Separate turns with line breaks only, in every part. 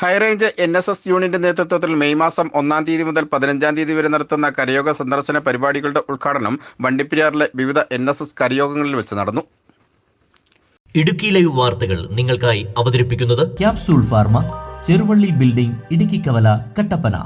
High range N S S unit നേതൃത്വത്തിൽ May മാസം ഒന്നാം തീയതി മുതൽ പതിനഞ്ചാം തീയതി വരെ നടത്തുന്ന കരയോഗ സന്ദർശന പരിപാടികളുടെ ഉദ്ഘാടനം വണ്ടിപ്പെരിയാറിലെ വിവിധ എൻ എസ് എസ് കരയോഗങ്ങളിൽ വെച്ച് നടന്നു.
ഇടുക്കി ലൈവ് വാർത്തകൾ നിങ്ങൾക്കായി അവതരിപ്പിക്കുന്നത്
capsule pharma Cheruvally building Idukki Kavala Kattappana.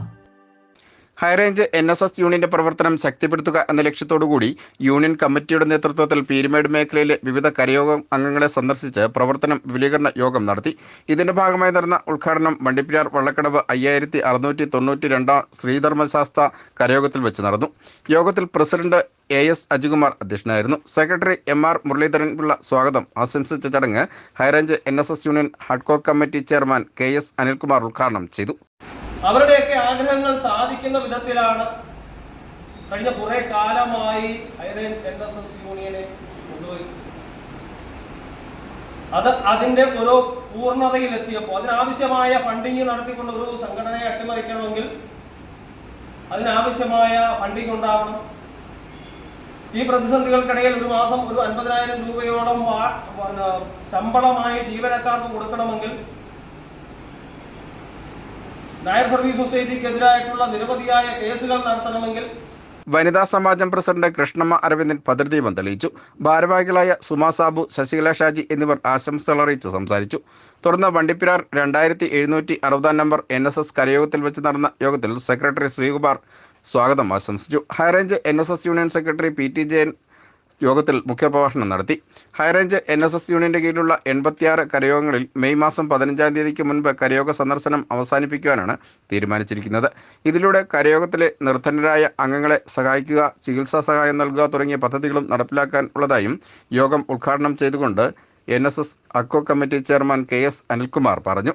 High range N S S യൂണിയന്റെ പ്രവർത്തനം ശക്തിപ്പെടുത്തുക എന്ന ലക്ഷ്യത്തോടുകൂടി യൂണിയൻ കമ്മിറ്റിയുടെ നേതൃത്വത്തിൽ പീരുമേട് മേഖലയിലെ വിവിധ കരയോഗം അംഗങ്ങളെ സന്ദർശിച്ച് പ്രവർത്തനം വിപുലീകരണ യോഗം നടത്തി. ഇതിന്റെ ഭാഗമായി നടന്ന ഉദ്ഘാടനം വണ്ടിപ്പെരിയാർ വള്ളക്കടവ് അയ്യായിരത്തി അറുന്നൂറ്റി തൊണ്ണൂറ്റി രണ്ടാം ശ്രീധർമ്മശാസ്ത്ര കരയോഗത്തിൽ വെച്ച് നടന്നു. യോഗത്തിൽ പ്രസിഡന്റ് എ എസ് അജികുമാർ അധ്യക്ഷനായിരുന്നു. Secretary M R Muraleedharan Pillai സ്വാഗതം. ആശംസിച്ച ചടങ്ങ് high range N S S union ഹഡ്കോ committee chairman K S Anilkumar ഉദ്ഘാടനം ചെയ്തു.
അവരുടെയൊക്കെ ആഗ്രഹങ്ങൾ സാധിക്കുന്ന വിധത്തിലാണ് കഴിഞ്ഞ കുറെ കാലമായി യൂണിയനെ കൊണ്ടുപോയി അത് അതിന്റെ ഒരു പൂർണതയിലെത്തിയപ്പോൾ അതിനാവശ്യമായ ഫണ്ടിങ് നടത്തിക്കൊണ്ട് ഒരു സംഘടനയെ അട്ടിമറിക്കണമെങ്കിൽ അതിനാവശ്യമായ ഫണ്ടിങ് ഉണ്ടാവണം. ഈ പ്രതിസന്ധികൾക്കിടയിൽ ഒരു മാസം ഒരു അൻപതിനായിരം രൂപയോളം ശമ്പളമായി ജീവനക്കാർക്ക് കൊടുക്കണമെങ്കിൽ നായർ സർവീസ് സൊസൈറ്റിക്കെതിരായിട്ടുള്ള നിരവധിയായ കേസുകൾ നടത്തണമെങ്കിൽ
വനിതാ സമാജം പ്രസിഡന്റ് കൃഷ്ണമ്മ അരവിന്ദൻ ഭദ്രദീപം തെളിയിച്ചു. ഭാരവാഹികളായ സുമാ സാബു ശശികല ഷാജി എന്നിവർ ആശംസകൾ അറിയിച്ച് സംസാരിച്ചു. തുടർന്ന് വണ്ടിപ്പിരാർ രണ്ടായിരത്തി എഴുന്നൂറ്റി അറുപതാം നമ്പർ എൻ എസ് എസ് കരയോഗത്തിൽ വെച്ച് നടന്ന യോഗത്തിൽ സെക്രട്ടറി ശ്രീകുമാർ സ്വാഗതം ആശംസിച്ചു. High range N S S union secretary P T Jayan യോഗത്തിൽ മുഖ്യപ്രഭാഷണം നടത്തി. ഹൈറേഞ്ച് എൻ എസ് എസ് യൂണിയന്റെ കീഴിലുള്ള എൺപത്തിയാറ് കരയോഗങ്ങളിൽ മെയ് മാസം പതിനഞ്ചാം തീയതിക്ക് മുൻപ് കരയോഗ സന്ദർശനം അവസാനിപ്പിക്കുവാനാണ് തീരുമാനിച്ചിരിക്കുന്നത്. ഇതിലൂടെ കരയോഗത്തിലെ നിർധനരായ അംഗങ്ങളെ സഹായിക്കുക ചികിത്സാ സഹായം നൽകുക തുടങ്ങിയ പദ്ധതികളും നടപ്പിലാക്കാൻ ഉള്ളതായും യോഗം ഉദ്ഘാടനം ചെയ്തുകൊണ്ട് N S S അക്കോ committee chairman K S Anilkumar പറഞ്ഞു.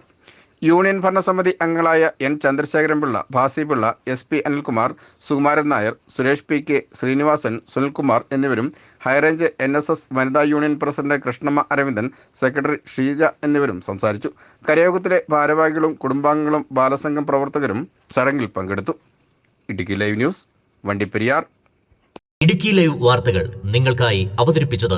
യൂണിയൻ ഭരണസമിതി അംഗങ്ങളായ N. Chandrasekharan Pillai Bhasi Pillai S. P. Anilkumar Sukumaran Nair Suresh P. K. Srinivasan Sunilkumar എന്നിവരും high range N. S. S. വനിതാ union president Krishnamma Aravindan secretary Sheeja എന്നിവരും സംസാരിച്ചു. കരയോഗത്തിലെ ഭാരവാഹികളും കുടുംബാംഗങ്ങളും ബാലസംഘം പ്രവർത്തകരും ചടങ്ങിൽ പങ്കെടുത്തു. Idukki live news Vandiperiyar.
Idukki live വാർത്തകൾ നിങ്ങൾക്കായി അവതരിപ്പിച്ചത്